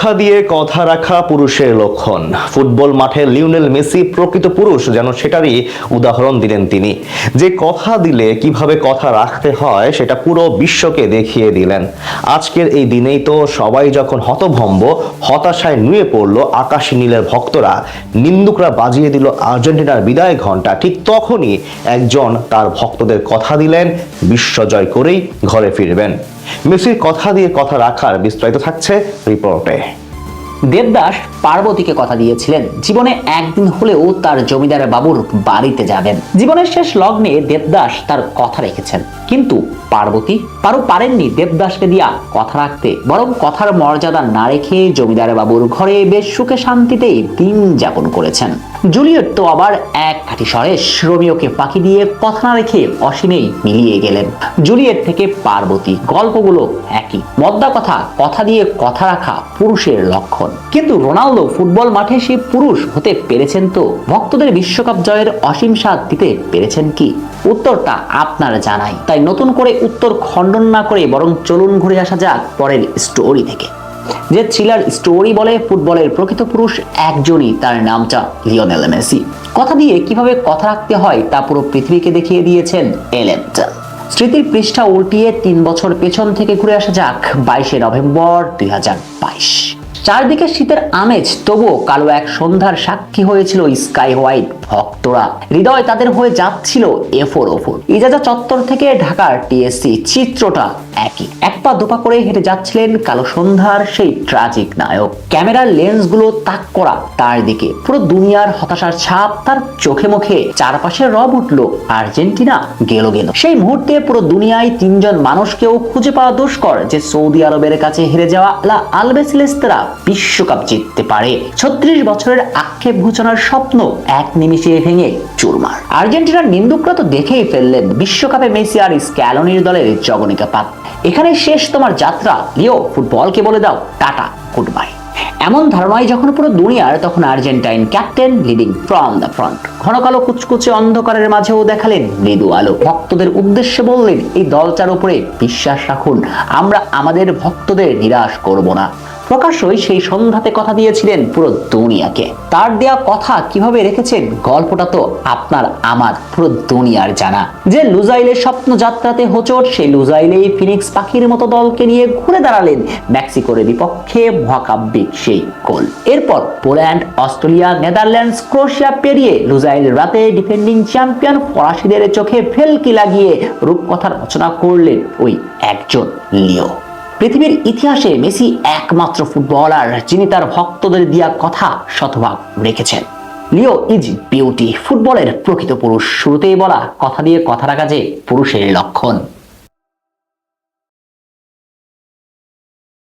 কথা দিয়ে কথা রাখা পুরুষের লক্ষণ। ফুটবল মাঠে লিওনেল মেসি প্রকৃত পুরুষ, যেন সেটারই উদাহরণ দিলেন তিনি। যে কথা দিলে কীভাবে কথা রাখতে হয়, সেটা পুরো বিশ্বকে দেখিয়ে দিলেন। আজকের এই দিনেই তো সবাই যখন হতভম্ব, হতাশায় নুয়ে পড়ল আকাশ নীলের ভক্তরা, নিন্দুকরা বাজিয়ে দিল আর্জেন্টিনার বিদায় ঘণ্টা ঠিক তখনই একজন তার ভক্তদের কথা দিলেন, বিশ্বজয় করেই ঘরে ফিরবেন। মেসির কথা দিয়ে কথা রাখার বিস্তারিত থাকছে রিপোর্টে। দেবদাস পার্বতীকে কথা দিয়েছিলেন। জীবনে একদিন হলেও তার জমিদার বাবুর বাড়িতে যাবেন। জীবনের শেষ লগ্নে দেবদাস তার কথা রেখেছেন। কিন্তু পার্বতী পারো পারেননি দেবদাসকে দিয়া কথা রাখতে। বরং কথার মর্যাদা না রেখে জমিদার বাবুর ঘরে বেশ সুখে শান্তিতে দিন যাপন করেছেন। জুলিয়েট তো আবার এক খাঁটি স্বরে রোমিওকে ফাঁকি দিয়ে কথা না রেখে অসীমেই মিলিয়ে গেলেন। জুলিয়েট থেকে পার্বতী গল্পগুলো একই। মদ্দা কথা কথা দিয়ে কথা রাখা পুরুষের লক্ষণ। কিন্তু রোনালদো ফুটবল মাঠে সেই পুরুষ হতে পেরেছেন তো? ভক্তদের বিশ্বকাপ জয়ের অসীম স্বাদ দিতে পেরেছেন কি? উত্তরটা আপনার জানাই। তাই নতুন করে উত্তর খণ্ডন না করে বরং চলুন ঘুরে আসা যাক পরের স্টোরি থেকে। যে থ্রিলার স্টোরি বলে ফুটবলের প্রকৃত পুরুষ একজনই তার নামটা লিওনেল মেসি। কথা দিয়ে কীভাবে কথা রাখতে হয় তা পুরো পৃথিবীকে দেখিয়ে দিয়েছেন এলেন্টা স্মৃতির পৃষ্ঠা উল্টিয়ে তিন বছর পেছন থেকে ঘুরে আসা যাক বাইশে নভেম্বর দুই হাজার বাইশ। চারদিকে শীতের আমেজ, তবুও কালো এক সন্ধ্যার সাক্ষী হয়েছিল স্কাই হোয়াইট ভক্তরা। হৃদয় তাদের হয়ে যাচ্ছিল এফোর ওফোর। ইজাজা চত্বর থেকে ঢাকার টিএসসি চিত্রটা একই। এক পা দুপা করে হেঁটে যাচ্ছিলেন কালো সন্ধ্যার সেই ট্রাজিক নায়ক। ক্যামেরার লেন্সগুলো তাক করা তার দিকে। পুরো দুনিয়ার হতাশার ছাপ তার চোখে মুখে। চারপাশে রব উঠল, আর্জেন্টিনা গেল গেল। সেই মুহূর্তে পুরো দুনিয়ায় তিনজন মানুষকেও খুঁজে পাওয়া দুষ্কর, যে সৌদি আরবের কাছে হেরে যাওয়া আলবেসিলেস্তেরা বিশ্বকাপ জিততে পারে। ছত্রিশ বছরের আক্ষেপ ঘোষণার স্বপ্ন এক নিমিষে ভেঙে চুরমার। আর্জেন্টিনার নিন্দুকরা তো দেখেই ফেললেন, বিশ্বকাপে মেসি আর স্ক্যালোনির দলের জগনিকা পাত এখানে শেষ তোমার যাত্রা। লিও, ফুটবলকে বলে দাও, টাটা গুড বাই এমন ধারণায় যখন পুরো দুনিয়ার, তখন Argentine captain leading from the front. ঘন কালো কুচকুচে অন্ধকারের মাঝেও দেখালেন মৃদু আলো। ভক্তদের উদ্দেশ্যে বললেন, এই দলটার উপরে বিশ্বাস রাখুন। আমরা আমাদের ভক্তদের নিরাশ করব না। প্রকাশ্যই সেই সন্ধ্যাতে কথা দিয়েছিলেন পুরো দুনিয়াকে। তার দেয়া কথা কীভাবে রেখেছেন গল্পটা তো আপনার আমার পুরো দুনিয়ার জানা। যে লুজাইলের স্বপ্ন যাত্রাতে হোচট সেই লুজাইলেই ফিনিক্স পাখির মতো দলকে নিয়ে ঘুরে দাঁড়ালেন মেক্সিকোর বিপক্ষে মহাকাব্যিক সেই গোল। এরপর পোল্যান্ড, অস্ট্রেলিয়া, নেদারল্যান্ডস ক্রোশিয়া পেরিয়ে লুজাইল রাতে ডিফেন্ডিং চ্যাম্পিয়ন ফরাসিদের চোখে ফেলকি লাগিয়ে রূপকথার রচনা করলেন ওই একজন লিও। পৃথিবীর ইতিহাসে মেসি একমাত্র ফুটবলার যিনি তার ভক্তদের দিয়া কথা শতভাগ রেখেছেন। লিও ইজ বিউটি, ফুটবলের প্রকৃত পুরুষ। শুরুতেই বলা, কথা দিয়ে কথা রাখা যে পুরুষের লক্ষণ।